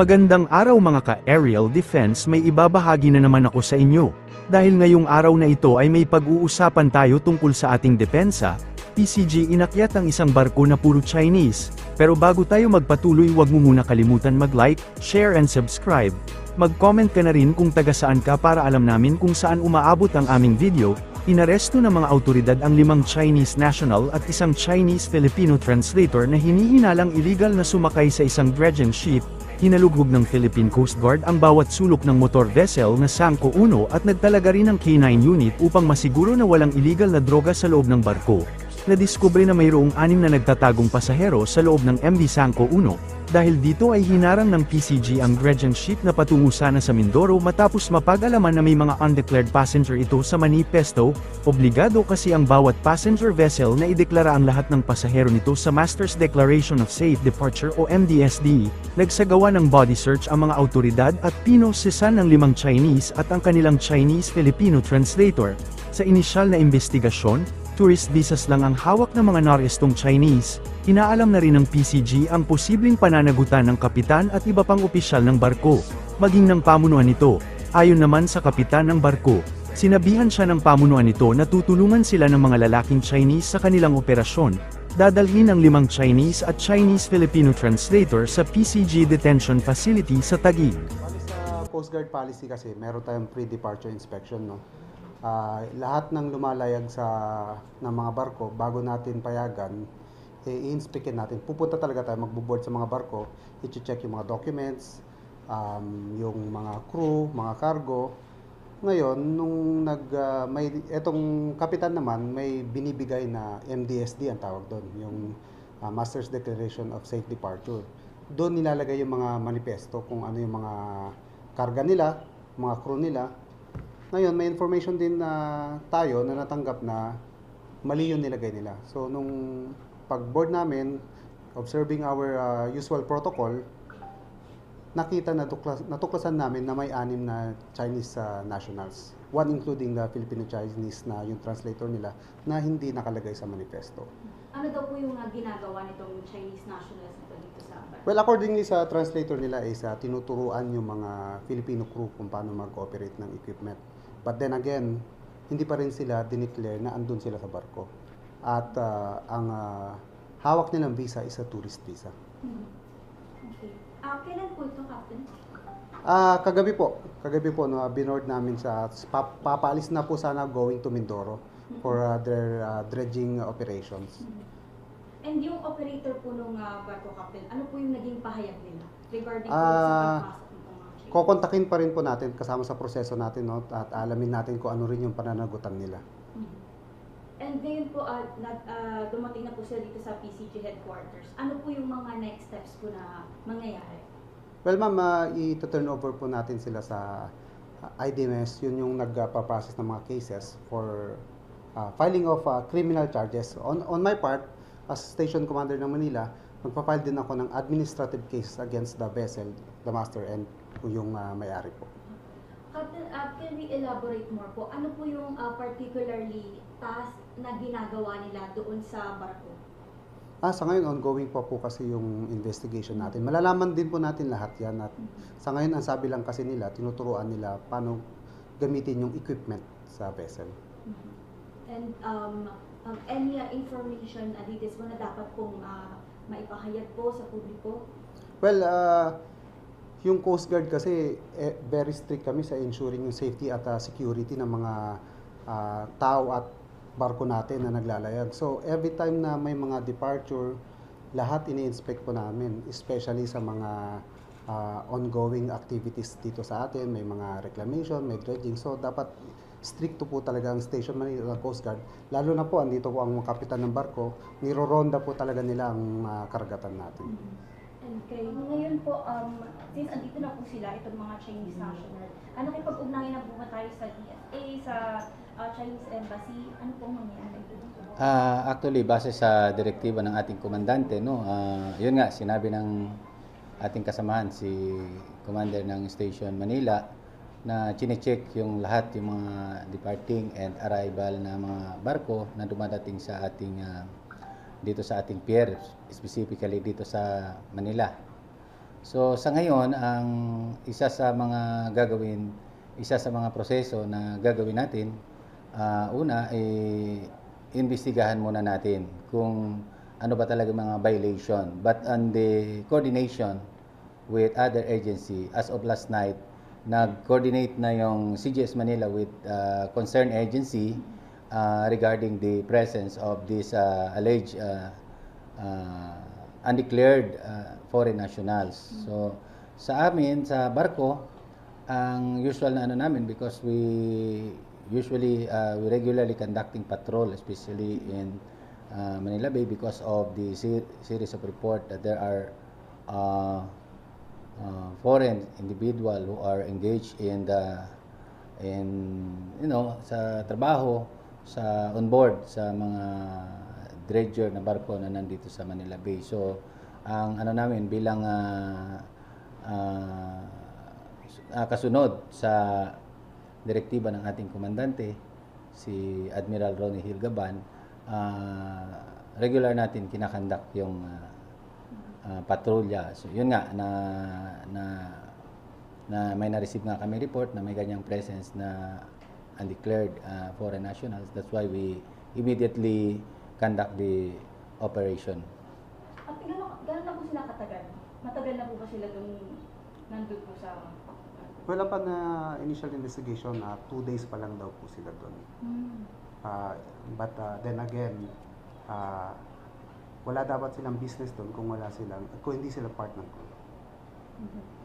Magandang araw mga ka-aerial defense may ibabahagi na naman ako sa inyo. Dahil ngayong araw na ito ay may pag-uusapan tayo tungkol sa ating depensa, PCG inakyat ang isang barko na puro Chinese. Pero bago tayo magpatuloy huwag mo muna kalimutan mag-like, share and subscribe. Mag-comment ka na rin kung taga saan ka para alam namin kung saan umaabot ang aming video. Inaresto ng mga autoridad ang limang Chinese national at isang Chinese-Filipino translator na hinihinalang illegal na sumakay sa isang dredging ship Hinalughog ng Philippine Coast Guard ang bawat sulok ng motor vessel na Sangko 1 at nagtalaga rin ng K9 unit upang masiguro na walang illegal na droga sa loob ng barko. Nadiskubre na mayroong anim na nagtatagong pasahero sa loob ng MV Sangko 1, dahil dito ay hinarang ng PCG ang dredging ship na patungo sana sa Mindoro matapos mapag-alaman na may mga undeclared passenger ito sa manifesto, obligado kasi ang bawat passenger vessel na ideklara ang lahat ng pasahero nito sa Master's Declaration of Safe Departure o MDSD, nagsagawa ng body search ang mga autoridad at pinosesan ng limang Chinese at ang kanilang Chinese-Filipino translator. Sa inisyal na investigasyon, tourist visas lang ang hawak ng mga narestong Chinese, inaalam na rin ng PCG ang posibleng pananagutan ng kapitan at iba pang opisyal ng barko, maging ng pamunuan nito. Ayon naman sa kapitan ng barko, sinabihan siya ng pamunuan nito na tutulungan sila ng mga lalaking Chinese sa kanilang operasyon, dadalhin ang limang Chinese at Chinese-Filipino translator sa PCG Detention Facility sa Taguig. Sa Coast Guard policy kasi, meron tayong pre-departure inspection, no? Ah, lahat ng lumalayag sa ng mga barko bago natin payagan, eh, i-inspectin natin. Pupunta talaga tayo magbo-board sa mga barko, i-check yung mga documents, um, yung mga crew, mga cargo. Ngayon, nung nag ah, may etong kapitan naman may binibigay na MDSD ang tawag doon, yung ah, Master's Declaration of Safe Departure. Doon nilalagay yung mga manifesto kung ano yung mga karga nila, mga crew nila. Ngayon, may information din na tayo na natanggap na mali yung nilagay nila. So, nung pag-board namin, observing our ah, usual protocol, nakita na tuklas, natuklasan namin na may anim na Chinese ah, nationals. One including the Filipino-Chinese na yung translator nila na hindi nakalagay sa manifesto. Ano daw po yung uh, ginagawa nitong Chinese nationals nito dito sa barko? Well, accordingly sa translator nila is ah, tinuturuan yung mga Filipino crew kung paano mag-operate ng equipment. But then again, hindi pa rin sila dineclare na andun sila sa barko. At ah, ang ah, hawak nilang visa is a tourist visa. Hmm. Okay. Ah, kailan po ito, Captain? Ah, kagabi po, kagabi po no, binord namin sa pa, papaalis na po sana going to Mindoro for ah, their ah, dredging operations. And yung operator po nung ah, barko, Captain, ano po yung naging pahayag nila regarding Ah, sa pagpasok? Kokontakin pa rin po natin kasama sa proseso natin no, at alamin natin kung ano rin yung pananagutan nila. Mhm. And ngayon po, ah, nag- ah, dumating na po sila dito sa PCG headquarters. Ano po yung mga next steps po na mangyayari? Well, ma'am, uh, i-turn over po natin sila sa uh, IDMS. Yun yung nagpa-process ng mga cases for uh, filing of uh, criminal charges. On, on my part, as Station Commander ng Manila, magpa-file din ako ng administrative case against the vessel, the master, and yung uh, may-ari po. Captain, ah, can we elaborate more po? Ano po yung ah, particularly task na ginagawa nila doon sa barko? Ah, sa ngayon, ongoing pa po kasi yung investigation natin. Malalaman din po natin lahat yan. At sa ngayon, ang sabi lang kasi nila, tinuturuan nila paano gamitin yung equipment sa vessel. Mhm. And um, um, any uh, information uh, details mo na dapat pong uh, maipahayag po sa publiko? Well, uh, yung Coast Guard kasi eh, very strict kami sa ensuring yung safety at uh, security ng mga uh, tao at barko natin na naglalayag. So every time na may mga departure, lahat ini-inspect po namin, especially sa mga uh, ongoing activities dito sa atin, may mga reclamation, may dredging. So dapat stricto po talaga ang station Manila Coast Guard. Lalo na po, andito po ang kapitan ng barko, niroronda po talaga nila ang uh, karagatan natin. And kay, ngayon po, um, since andito na po sila, itong mga Chinese national, ano kayo pag-ugnayan na po ba tayo sa DFA, sa uh, Chinese Embassy, ano pong mangyayari? Ah, actually, base sa direktiba ng ating komandante, no, ah, yun nga, sinabi ng ating kasamahan, si Commander ng Station Manila, na chinecheck yung lahat, yung mga departing and arrival na mga barko na dumadating sa ating, ah, dito sa ating pier, specifically dito sa Manila. So sa ngayon, ang isa sa mga gagawin, isa sa mga proseso na gagawin natin, ah, una, eh, imbestigahan muna natin kung ano ba talaga mga violation. But on the coordination with other agency, as of last night, nag-coordinate na yung CGS Manila with uh, concerned agency uh, regarding the presence of this uh, alleged uh, uh, undeclared uh, foreign nationals. So sa amin sa barko ang usual na ano namin because we usually uh, we regularly conducting patrol especially in uh, Manila Bay because of the se- series of report that there are uh, uh, foreign individual who are engaged in the in you know sa trabaho sa on board sa mga dredger na barko na nandito sa Manila Bay. So ang ano namin bilang ah, ah, ah, kasunod sa direktiba ng ating komandante si Admiral Ronnie Hilgaban ah, regular natin kinakandak yung ah, ah, patrolya. So, yun nga na na na may na-receive nga kami report na may ganyang presence na undeclared ah, foreign nationals. That's why we immediately conduct the operation. At gano'n gano'n na po sila katagal? Matagal na po ba sila dun nandun po sa... Wala pa na initial investigation, ah, two days pa lang daw po sila doon. Hmm. Ah, but ah, then again, ah, wala dapat silang business doon kung wala silang, kung hindi sila part ng crew. Mhm.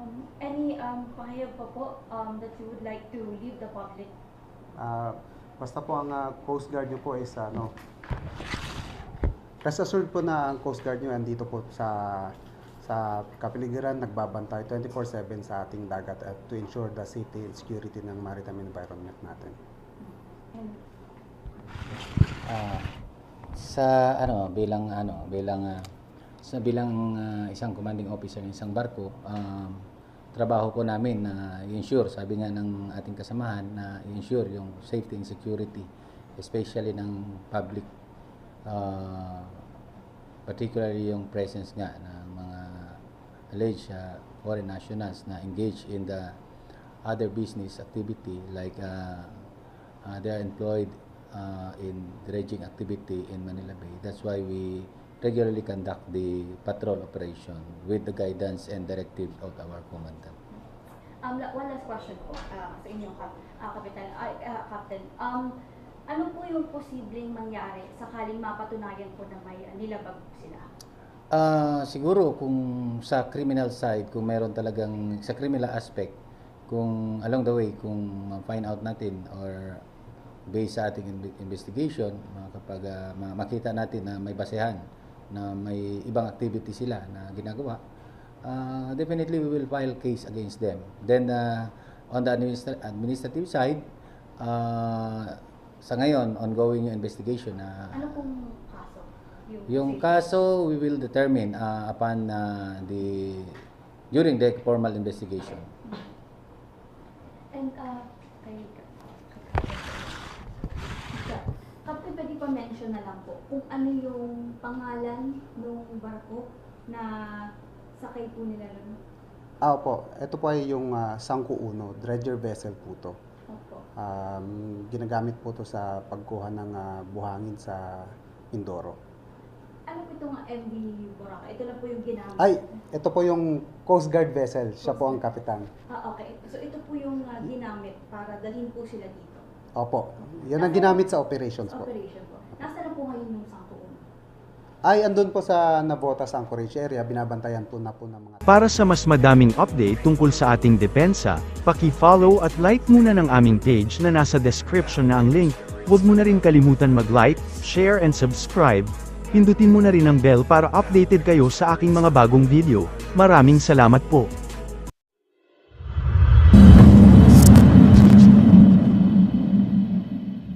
Um, any um, pahayag pa po um, that you would like to leave the public? Ah, basta po ang ah, Coast Guard nyo po is ano, rest assured po na ang Coast Guard nyo andito po sa sa kapiligiran, nagbabantay 24-7 sa ating dagat at to ensure the safety and security ng maritime environment natin. Ah, sa ano bilang ano bilang ah, sa bilang ah, isang commanding officer ng isang barko um, trabaho po namin na i-ensure sabi nga ng ating kasamahan na i-ensure yung safety and security especially ng public ah, particularly yung presence nga ng mga alleged ah, foreign nationals na engaged in the other business activity like uh, uh, they are employed uh, in dredging activity in Manila Bay. That's why we regularly conduct the patrol operation with the guidance and directive of our commandant. Um, one last question po ah, sa inyo, Kap ah, Kapitan, ah, Captain. Um, ano po yung posibleng mangyari sakaling mapatunayan po na may nilabag po sila? Ah, siguro kung sa criminal side, kung meron talagang sa criminal aspect, kung along the way, kung ma-find out natin or based sa ating inve- investigation, mga kapag ah, ma- makita natin na may basehan na may ibang activity sila na ginagawa, ah, definitely we will file case against them. Then ah, on the administra- administrative side, ah, sa ngayon ongoing yung investigation na Ano pong kaso? yung safety? kaso we will determine uh, upon uh, the during the formal investigation. And, uh, kay Captain, pwede pa mention na lang po kung ano yung pangalan ng barko na sakay po nila nun. Ah, po. Ito po ay yung ah, Sangko Uno, dredger vessel po to. Opo. Um, ginagamit po to sa pagkuha ng ah, buhangin sa Mindoro. Ano po itong MV Boracay? Ito lang po yung ginamit. Ay, ito po yung Coast Guard vessel. Siya po ang kapitan. Ah, okay. So ito po yung uh, ginamit para dalhin po sila dito. Opo. Yan ang ginamit sa operations po. Operation po. Nasaan na po ngayon yung Sangko Uno? Ay, andun po sa Navotas Anchorage area. Binabantayan po na po ng mga Para sa mas madaming update tungkol sa ating depensa, paki-follow at like muna ng aming page na nasa description na ang link. Huwag mo na rin kalimutan mag-like, share and subscribe. Pindutin mo na rin ang bell para updated kayo sa aking mga bagong video. Maraming salamat po.